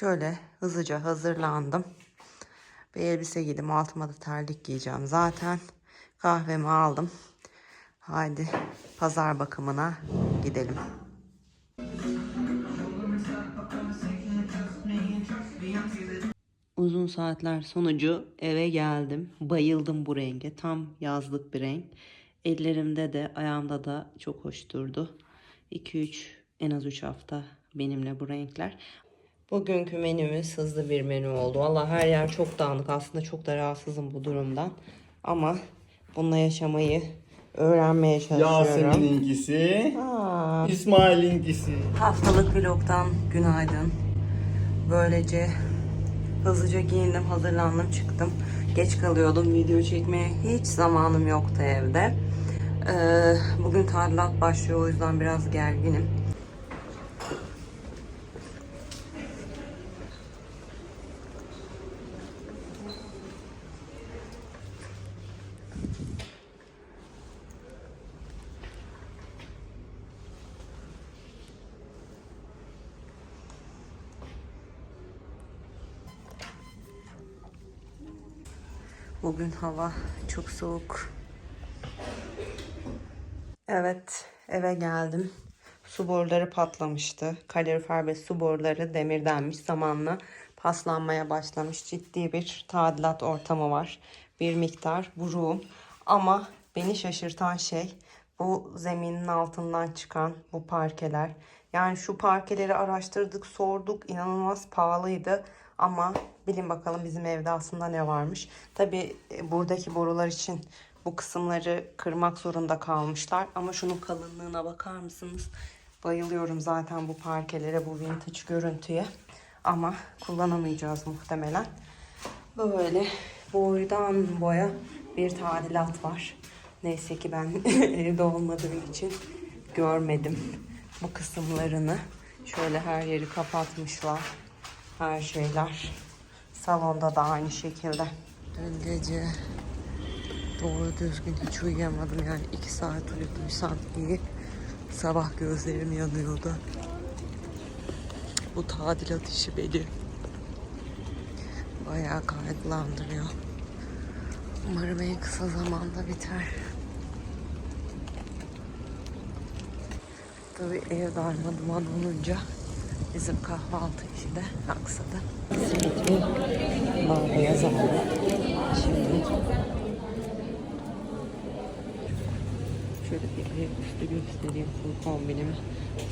Şöyle hızlıca hazırlandım. Bir elbise giydim. Altıma da terlik giyeceğim zaten. Kahvemi aldım. Haydi pazar bakımına gidelim. Uzun saatler sonucu eve geldim. Bayıldım bu renge. Tam yazlık bir renk. Ellerimde de ayağımda da çok hoş durdu. 2-3 en az 3 hafta benimle bu renkler. Bugünkü menümüz hızlı bir menü oldu. Valla her yer çok dağınık. Aslında çok da rahatsızım bu durumdan. Ama bununla yaşamayı öğrenmeye çalışıyorum. Yasemin'inkisi, Aa. İsmail'inkisi. Haftalık vlogdan günaydın. Böylece hızlıca giyindim, hazırlandım, çıktım. Geç kalıyordum. Video çekmeye hiç zamanım yoktu evde. Ee, bugün tadilat başlıyor o yüzden biraz gerginim. Bugün hava çok soğuk. Evet, eve geldim. Su boruları patlamıştı. Kalorifer ve su boruları demirdenmiş. Zamanla paslanmaya başlamış. Ciddi bir tadilat ortamı var. Bir miktar buruğum. Ama beni şaşırtan şey bu zeminin altından çıkan bu parkeler. Yani şu parkeleri araştırdık, sorduk. inanılmaz pahalıydı. Ama bilin bakalım bizim evde aslında ne varmış. Tabi buradaki borular için bu kısımları kırmak zorunda kalmışlar. Ama şunun kalınlığına bakar mısınız? Bayılıyorum zaten bu parkelere, bu vintage görüntüye. Ama kullanamayacağız muhtemelen. Böyle boydan boya bir tadilat var. Neyse ki ben evde olmadığım için görmedim bu kısımlarını. Şöyle her yeri kapatmışlar. Her şeyler. Salonda da aynı şekilde. Dün gece doğru düzgün hiç uyuyamadım. Yani iki saat uyuduysam iyi. Sabah gözlerim yanıyordu. Bu tadilat işi beni bayağı kaygılandırıyor. Umarım en kısa zamanda biter. Tabii ev darma duman olunca bizim kahvaltı işi de aksadı. Simitli mağaraya zamanı. Şimdi şöyle bir ayaküstü göstereyim full kombinimi.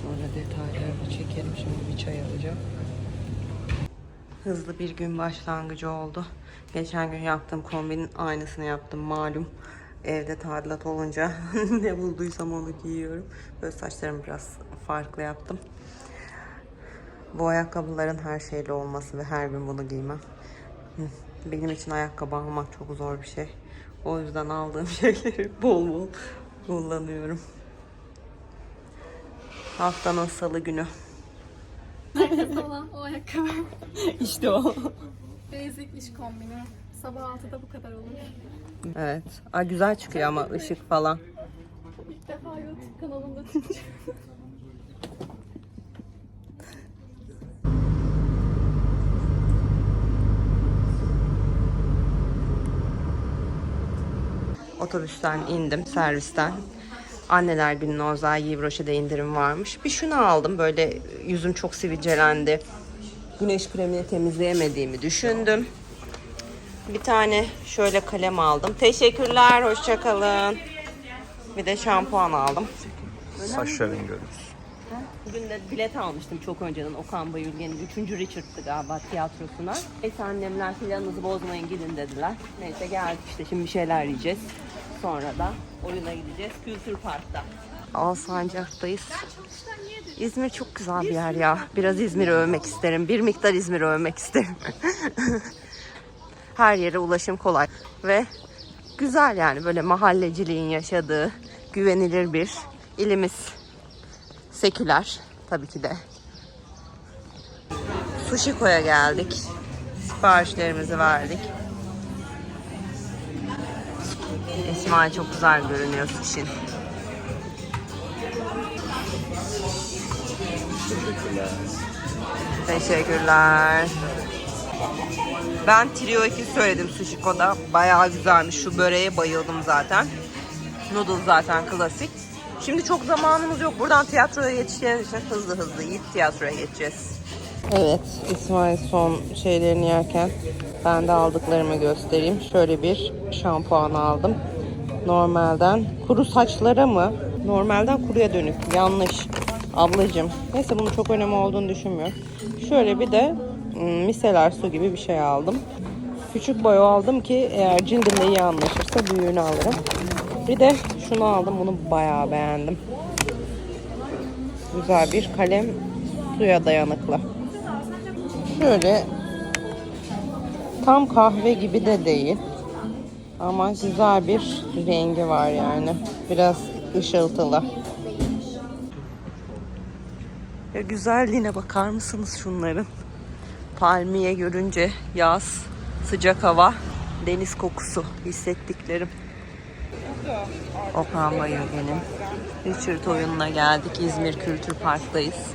Sonra detaylarını çekerim. Şimdi bir çay alacağım. Hızlı bir gün başlangıcı oldu. Geçen gün yaptığım kombinin aynısını yaptım malum. Evde tadilat olunca ne bulduysam onu giyiyorum. Böyle saçlarımı biraz farklı yaptım. Bu ayakkabıların her şeyli olması ve her gün bunu giymem. Benim için ayakkabı almak çok zor bir şey. O yüzden aldığım şeyleri bol bol kullanıyorum. Haftanın salı günü. Markası olan o ayakkabı. İşte o. Basic iş kombini. Sabah 6'da bu kadar olur. Evet. Aa, güzel çıkıyor ama ışık falan. İlk defa YouTube kanalımda çıkacak. Otobüsten indim servisten. Anneler gününe Ozay Yivroşe'de indirim varmış. Bir şunu aldım. Böyle yüzüm çok sivilcelendi. Güneş kremini temizleyemediğimi düşündüm. Bir tane şöyle kalem aldım. Teşekkürler. Hoşçakalın. Bir de şampuan aldım. Saçların görüntüsü. Bugün de bilet almıştım çok önceden Okan Bayülgen'in 3. Richard'tı galiba tiyatrosuna. Neyse annemler planınızı bozmayın gidin dediler. Neyse geldik işte şimdi bir şeyler yiyeceğiz. Sonra da oyuna gideceğiz Kültür Park'ta. Alsancak'tayız. İzmir çok güzel bir yer ya. Biraz İzmir'i övmek isterim. Bir miktar İzmir'i övmek isterim. Her yere ulaşım kolay. Ve güzel yani böyle mahalleciliğin yaşadığı güvenilir bir ilimiz. Seküler tabii ki de. Sushiko'ya geldik. Siparişlerimizi verdik. İsmail çok güzel görünüyor sushin. Teşekkürler. Teşekkürler. Ben trio 2 söyledim Sushiko'da. Bayağı güzelmiş. Şu böreğe bayıldım zaten. Noodle zaten klasik. Şimdi çok zamanımız yok. Buradan tiyatroya yetişeceğiz için hızlı hızlı yiyip tiyatroya geçeceğiz. Evet, İsmail son şeylerini yerken ben de aldıklarımı göstereyim. Şöyle bir şampuan aldım. Normalden kuru saçlara mı? Normalden kuruya dönük. Yanlış. Ablacığım. Neyse bunun çok önemi olduğunu düşünmüyorum. Şöyle bir de ım, miseler su gibi bir şey aldım. Küçük boy aldım ki eğer cildimle iyi anlaşırsa büyüğünü alırım. Bir de şunu aldım. Bunu bayağı beğendim. Güzel bir kalem suya dayanıklı. Şöyle tam kahve gibi de değil. Ama güzel bir rengi var yani. Biraz ışıltılı. Ya güzelliğine bakar mısınız şunların? Palmiye görünce yaz, sıcak hava, deniz kokusu hissettiklerim. Okan Bayülgen'in Richard oyununa geldik. İzmir Kültür Park'tayız.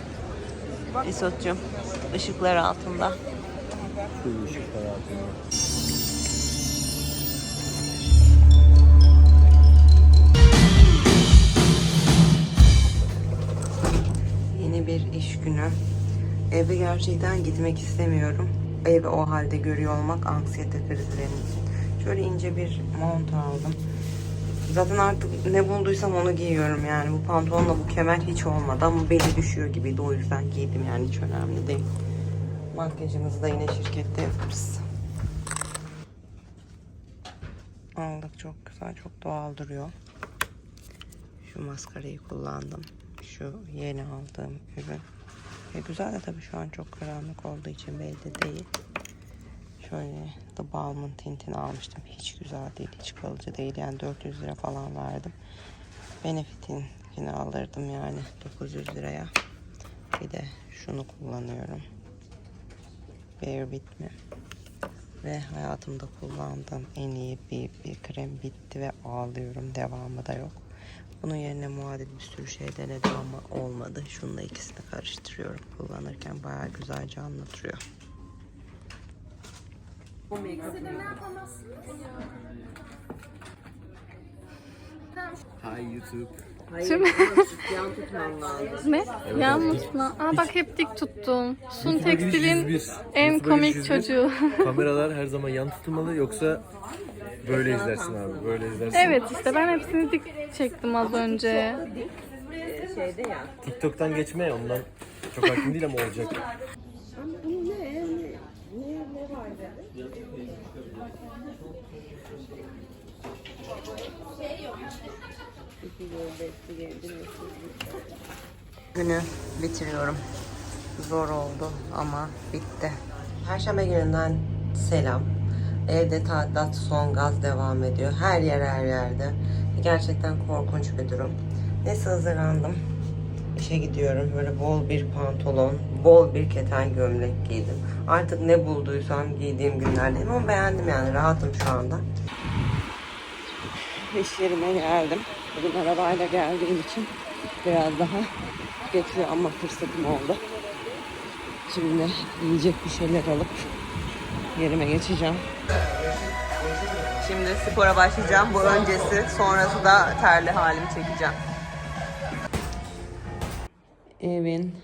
İsot'cum ışıklar altında. Şu ışık hayatım. Yeni bir iş günü. Eve gerçekten gitmek istemiyorum. Evi o halde görüyor olmak anksiyete krizlerim. Şöyle ince bir mont aldım. Zaten artık ne bulduysam onu giyiyorum yani. Bu pantolonla bu kemer hiç olmadı ama beli düşüyor gibiydi. O yüzden giydim yani hiç önemli değil. Makyajımızı da yine şirkette yaparız. Aldık çok güzel, çok doğal duruyor. Şu maskarayı kullandım. Şu yeni aldığım ürün. E güzel de tabii şu an çok karanlık olduğu için belli değil. Şöyle The Balm'ın tintini almıştım. Hiç güzel değil, hiç kalıcı değil. Yani 400 lira falan verdim. Benefit'inkini alırdım yani 900 liraya. Bir de şunu kullanıyorum. Bare Bit mi? Ve hayatımda kullandığım en iyi bir, bir krem bitti ve ağlıyorum. Devamı da yok. Bunun yerine muadil bir sürü şey denedim ama olmadı. Şununla ikisini karıştırıyorum. Kullanırken bayağı güzelce anlatıyor. Hi YouTube. Tüm- Yan tutmam lazım. Ne? Yanlış mı? Aa bak hep dik tuttum. Sun Tekstil'in 101. en YouTube'a komik giriş 101. çocuğu. Kameralar her zaman yan tutulmalı yoksa böyle izlersin abi. Böyle izlersin. evet işte ben hepsini dik çektim az önce. Şeyde ya. TikTok'tan geçme ondan çok hakim değil ama olacak. Günü bitiriyorum. Zor oldu ama bitti. Perşembe gününden selam. Evde tadilat son gaz devam ediyor. Her yer her yerde. Gerçekten korkunç bir durum. Neyse hazırlandım. İşe gidiyorum. Böyle bol bir pantolon, bol bir keten gömlek giydim. Artık ne bulduysam giydiğim günlerdeyim ama beğendim yani. Rahatım şu anda. İş yerime geldim. Bugün arabayla geldiğim için biraz daha getiriyor ama fırsatım oldu. Şimdi yiyecek bir şeyler alıp yerime geçeceğim. Şimdi spora başlayacağım. Bu öncesi, sonrası da terli halimi çekeceğim. Evin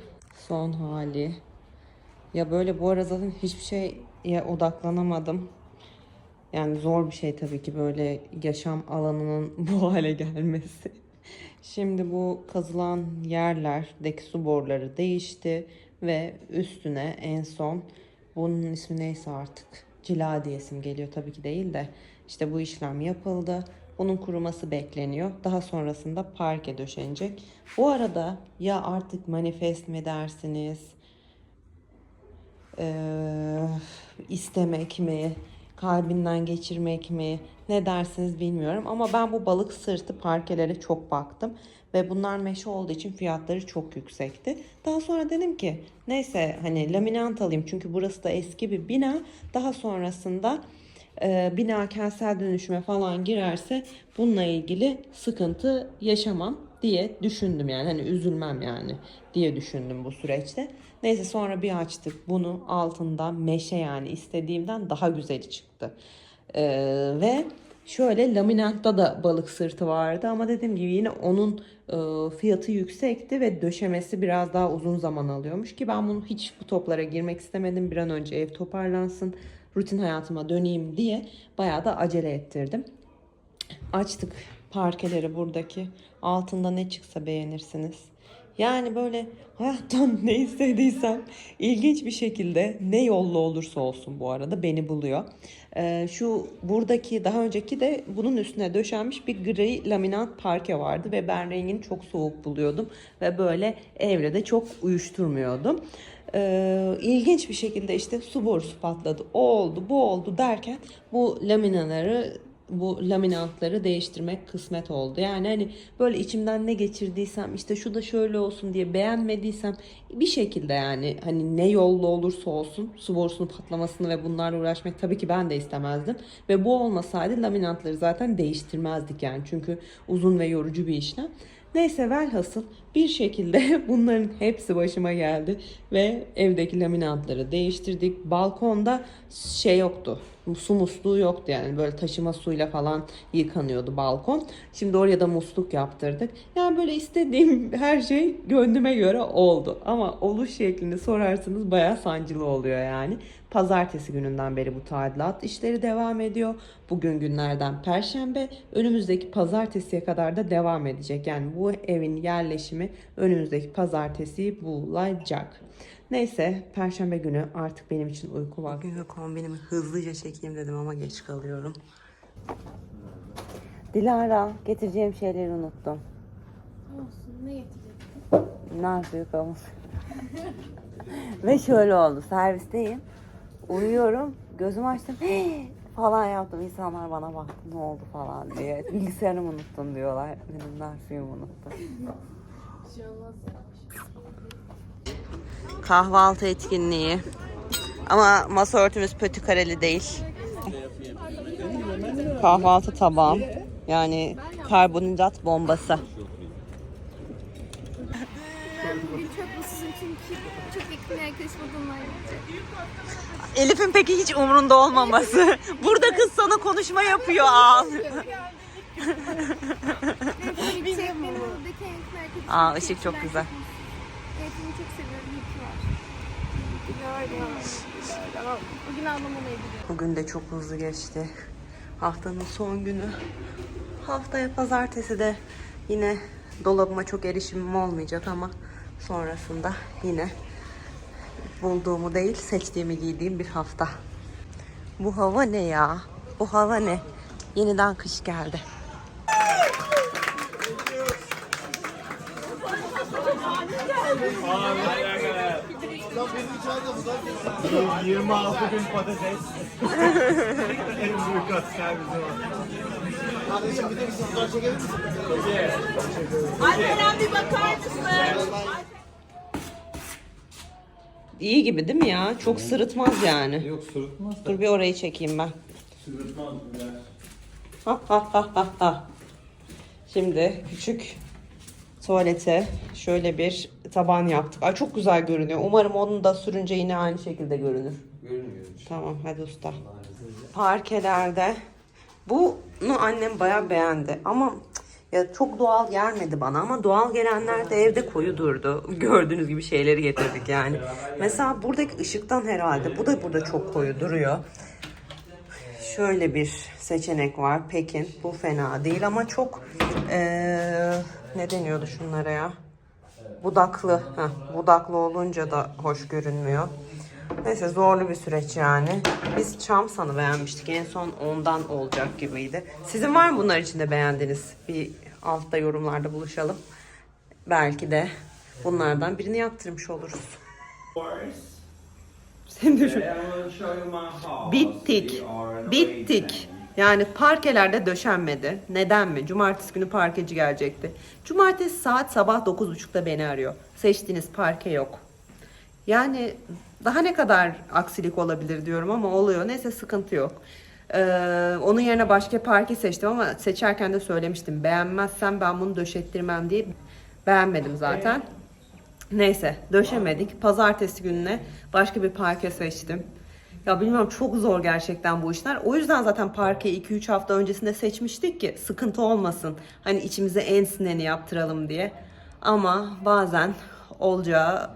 son hali. Ya böyle bu ara zaten hiçbir şeye odaklanamadım. Yani zor bir şey tabii ki böyle yaşam alanının bu hale gelmesi. Şimdi bu kazılan yerlerdeki su boruları değişti ve üstüne en son bunun ismi neyse artık cila diyesim geliyor tabii ki değil de işte bu işlem yapıldı. Bunun kuruması bekleniyor. Daha sonrasında parke döşenecek. Bu arada ya artık manifest mi dersiniz? Ee, istemek mi, kalbinden geçirmek mi, ne dersiniz bilmiyorum. Ama ben bu balık sırtı parkelere çok baktım. Ve bunlar meşe olduğu için fiyatları çok yüksekti. Daha sonra dedim ki neyse hani laminant alayım. Çünkü burası da eski bir bina. Daha sonrasında e, bina kentsel dönüşüme falan girerse bununla ilgili sıkıntı yaşamam. diye düşündüm yani hani üzülmem yani diye düşündüm bu süreçte. Neyse sonra bir açtık bunu altında meşe yani istediğimden daha güzeli çıktı. Ee, ve şöyle laminatta da balık sırtı vardı ama dediğim gibi yine onun e, fiyatı yüksekti ve döşemesi biraz daha uzun zaman alıyormuş ki ben bunu hiç bu toplara girmek istemedim. Bir an önce ev toparlansın, rutin hayatıma döneyim diye bayağı da acele ettirdim. Açtık parkeleri buradaki. Altında ne çıksa beğenirsiniz. Yani böyle hayattan ne istediysem ilginç bir şekilde ne yolla olursa olsun bu arada beni buluyor. Ee, şu buradaki daha önceki de bunun üstüne döşenmiş bir gri laminat parke vardı ve ben rengini çok soğuk buluyordum ve böyle evrede çok uyuşturmuyordum. Ee, ilginç bir şekilde işte su borusu patladı. O oldu, bu oldu derken bu laminaları bu laminatları değiştirmek kısmet oldu. Yani hani böyle içimden ne geçirdiysem işte şu da şöyle olsun diye beğenmediysem bir şekilde yani hani ne yolla olursa olsun su borusunun patlamasını ve bunlarla uğraşmak tabii ki ben de istemezdim. Ve bu olmasaydı laminatları zaten değiştirmezdik yani çünkü uzun ve yorucu bir işlem. Neyse velhasıl bir şekilde bunların hepsi başıma geldi ve evdeki laminatları değiştirdik. Balkonda şey yoktu. Su musluğu yoktu yani böyle taşıma suyla falan yıkanıyordu balkon. Şimdi oraya da musluk yaptırdık. Yani böyle istediğim her şey gönlüme göre oldu. Ama oluş şeklini sorarsanız bayağı sancılı oluyor yani. Pazartesi gününden beri bu tadilat işleri devam ediyor. Bugün günlerden perşembe. Önümüzdeki pazartesiye kadar da devam edecek. Yani bu evin yerleşimi önümüzdeki pazartesi bulacak. Neyse perşembe günü artık benim için uyku vakti. Bugünkü kombinimi hızlıca çekeyim dedim ama geç kalıyorum. Dilara getireceğim şeyleri unuttum. Olsun ne getireceksin? Nar suyu kavun. Ve şöyle oldu. Servisteyim. Uyuyorum. Gözümü açtım. falan yaptım. İnsanlar bana baktı ne oldu falan diye. Bilgisayarımı unuttun diyorlar. Benim nar suyumu unuttum. Kahvaltı etkinliği. Ama masa örtümüz pötü kareli değil. Kahvaltı tabağı. Yani karbonhidrat bombası. Elif'in peki hiç umrunda olmaması. Burada kız sana konuşma yapıyor al. Arkadaşım. Aa ışık çok güzel. Onu çok seviyorum. Bugün anlamalı gidiyor. Bugün de çok hızlı geçti. Haftanın son günü. Haftaya pazartesi de yine dolabıma çok erişimim olmayacak ama sonrasında yine bulduğumu değil seçtiğimi giydiğim bir hafta. Bu hava ne ya? Bu hava ne? Yeniden kış geldi. Bir 26 gün patates. en büyük asker bizim o. Kardeşim bir de bir fotoğraf çekebilir misin? İyi gibi değil mi ya? Çok sırıtmaz yani. Yok sırıtmaz. Dur bir orayı çekeyim ben. Sırıtmaz. Ha ha ha ha ha. Şimdi küçük tuvalete şöyle bir taban yaptık. Ay çok güzel görünüyor. Umarım onu da sürünce yine aynı şekilde görünür. Görünüyor. Tamam hadi usta. Parkelerde bunu annem bayağı beğendi ama ya çok doğal gelmedi bana ama doğal gelenler de evde koyu durdu. Gördüğünüz gibi şeyleri getirdik yani. Mesela buradaki ışıktan herhalde bu da burada çok koyu duruyor. Şöyle bir seçenek var. Pekin. Bu fena değil ama çok eee, ne deniyordu şunlara ya? Budaklı. Heh, budaklı olunca da hoş görünmüyor. Neyse zorlu bir süreç yani. Biz çam sanı beğenmiştik. En son ondan olacak gibiydi. Sizin var mı bunlar içinde beğendiğiniz? Bir altta yorumlarda buluşalım. Belki de bunlardan birini yaptırmış oluruz. Sen düşün. Bittik. Bittik. Yani parkelerde döşenmedi. Neden mi? Cumartesi günü parkeci gelecekti. Cumartesi saat sabah 9.30'da beni arıyor. Seçtiğiniz parke yok. Yani daha ne kadar aksilik olabilir diyorum ama oluyor. Neyse sıkıntı yok. Ee, onun yerine başka parke seçtim ama seçerken de söylemiştim. Beğenmezsem ben bunu döşettirmem diye beğenmedim zaten. Neyse döşemedik. Pazartesi gününe başka bir parke seçtim. Ya bilmiyorum çok zor gerçekten bu işler. O yüzden zaten parkeyi 2-3 hafta öncesinde seçmiştik ki sıkıntı olmasın. Hani içimize en sineni yaptıralım diye. Ama bazen olacağı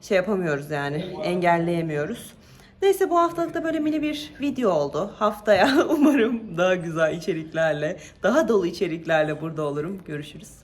şey yapamıyoruz yani engelleyemiyoruz. Neyse bu haftalık da böyle mini bir video oldu. Haftaya umarım daha güzel içeriklerle, daha dolu içeriklerle burada olurum. Görüşürüz.